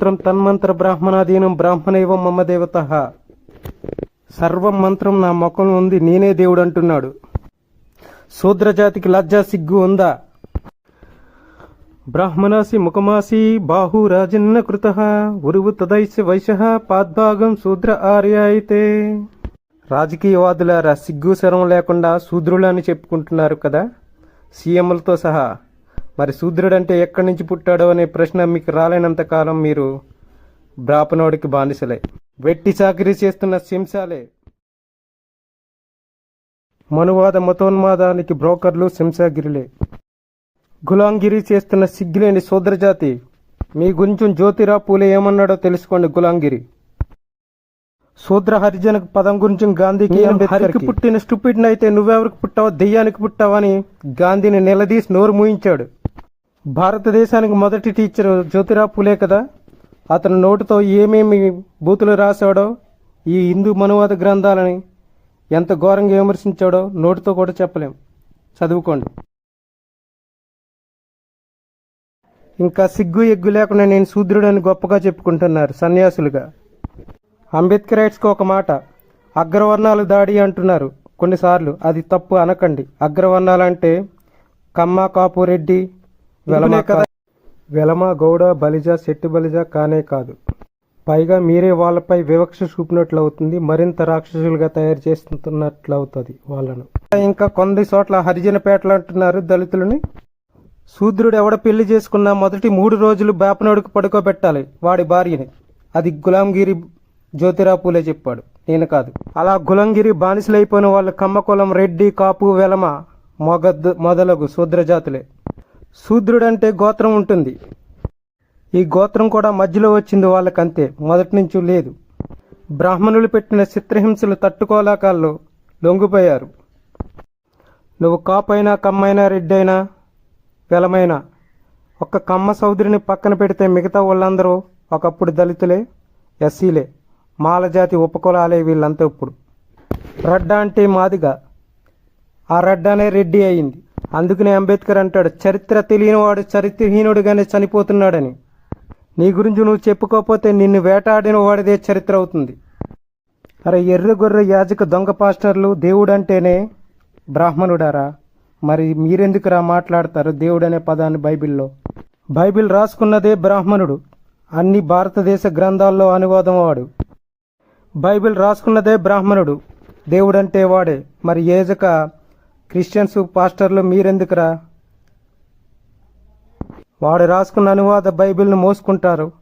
మంత్రం తన్మంత్ర బ్రాహ్మణాధీనం బ్రాహ్మణైవ మమ దేవత. సర్వం మంత్రం నా ముఖం ఉంది నేనే దేవుడు అంటున్నాడు శూద్రజాతికి లజ్జా సిగ్గు ఉందా? బ్రాహ్మణాసి ముఖమాసి బాహు రాజన్న కృత. ఉరువు తదైస్య వైశ పాద్భాగం శూద్ర ఆర్య అయితే రాజకీయవాదులారా సిగ్గు శరం లేకుండా శూద్రులని చెప్పుకుంటున్నారు కదా. సీఎంలతో సహా మరి శూద్రుడంటే ఎక్కడి నుంచి పుట్టాడో అనే ప్రశ్న మీకు రాలేనంత కాలం మీరు బ్రాపనోడికి బానిసలే. వెట్టి చాకరీ చేస్తున్న శింసాలే మనువాద మతోన్మాదానికి బ్రోకర్లు శింసాగిరిలే గులాంగిరి చేస్తున్న సిగ్గులేని శూద్రజాతి మీ గురించి జ్యోతిరా పూలే ఏమన్నాడో తెలుసుకోండి గులాంగిరి. శూద్ర హరిజన పదం గురించి గాంధీకి హరికి పుట్టిన స్టూపిడ్ అయితే నువ్వెవరికి పుట్టావో దెయ్యానికి పుట్టావని గాంధీని నిలదీసి నోరు మూయించాడు. భారతదేశానికి మొదటి టీచర్ జ్యోతిరా పూలే కదా. అతను నోటితో ఏమేమి బూతులు రాశాడో ఈ హిందూ మనువాద గ్రంథాలని ఎంత ఘోరంగా విమర్శించాడో నోటితో కూడా చెప్పలేం. చదువుకోండి. ఇంకా సిగ్గు ఎగ్గు లేకుండా నేను శూద్రుడని గొప్పగా చెప్పుకుంటున్నారు సన్యాసులుగా. అంబేద్కరైట్స్కి ఒక మాట అగ్రవర్ణాలు దాడి అంటున్నారు కొన్నిసార్లు. అది తప్పు అనకండి. అగ్రవర్ణాలంటే కమ్మ కాపు రెడ్డి వెలమ కదా. వెలమ గౌడ బలిజ శెట్టి బలిజ కానే కాదు. పైగా మీరే వాళ్ళపై వివక్ష చూపినట్లు అవుతుంది మరింత రాక్షసులుగా తయారు చేస్తున్నట్లు అవుతుంది వాళ్ళను. ఇంకా కొన్ని చోట్ల హరిజనపేటలు అంటున్నారు దళితులని. శూద్రుడు ఎవడ పెళ్ళి చేసుకున్నా మొదటి మూడు రోజులు బేపనోడికి పడుకోబెట్టాలి వాడి భార్యని. అది గులాంగిరి జ్యోతిరా పూలే చెప్పాడు. నేను కాదు. అలా గులంగిరి బానిసలైపోయిన వాళ్ళ కమ్మకులం రెడ్డి కాపు వెలమ మొగద్ మొదలగు శూద్ర జాతులే శూద్రుడంటే గోత్రం ఉంటుంది. ఈ గోత్రం కూడా మధ్యలో వచ్చింది వాళ్ళకంతే మొదటి నుంచి లేదు. బ్రాహ్మణులు పెట్టిన చిత్రహింసలు తట్టుకోలేకాళ్ళు లొంగిపోయారు. నువ్వు కాపైనా కమ్మైనా రెడ్డైనా వెలమైనా ఒక్క కమ్మ సౌదరిని పక్కన పెడితే మిగతా వాళ్ళందరూ ఒకప్పుడు దళితులే ఎస్సీలే మాలజాతి ఉపకులాలే వీళ్ళంతా ఇప్పుడు. రడ్డ అంటే మాదిగా. ఆ రడ్డానే రెడ్డి అయింది. అందుకనే అంబేద్కర్ అంటాడు చరిత్ర తెలియనివాడు చరిత్రహీనుడిగానే చనిపోతున్నాడని. నీ గురించి నువ్వు చెప్పుకోకపోతే నిన్ను వేటాడిన వాడిదే చరిత్ర అవుతుంది. అరే ఎర్ర గొర్రె యాజక దొంగ పాస్టర్లు దేవుడంటేనే బ్రాహ్మణుడారా? మరి మీరెందుకురా మాట్లాడతారు దేవుడు అనే పదాన్ని బైబిల్లో? బైబిల్ రాసుకున్నదే బ్రాహ్మణుడు అన్ని భారతదేశ గ్రంథాల్లో అనువాదం వాడు. బైబిల్ రాసుకున్నదే బ్రాహ్మణుడు దేవుడంటే వాడే. మరి ఏజక క్రిస్టియన్స్ పాస్టర్లు మీరెందుకురా? వాడు రాసుకున్న అనువాద బైబిల్ను మోసుకుంటారు.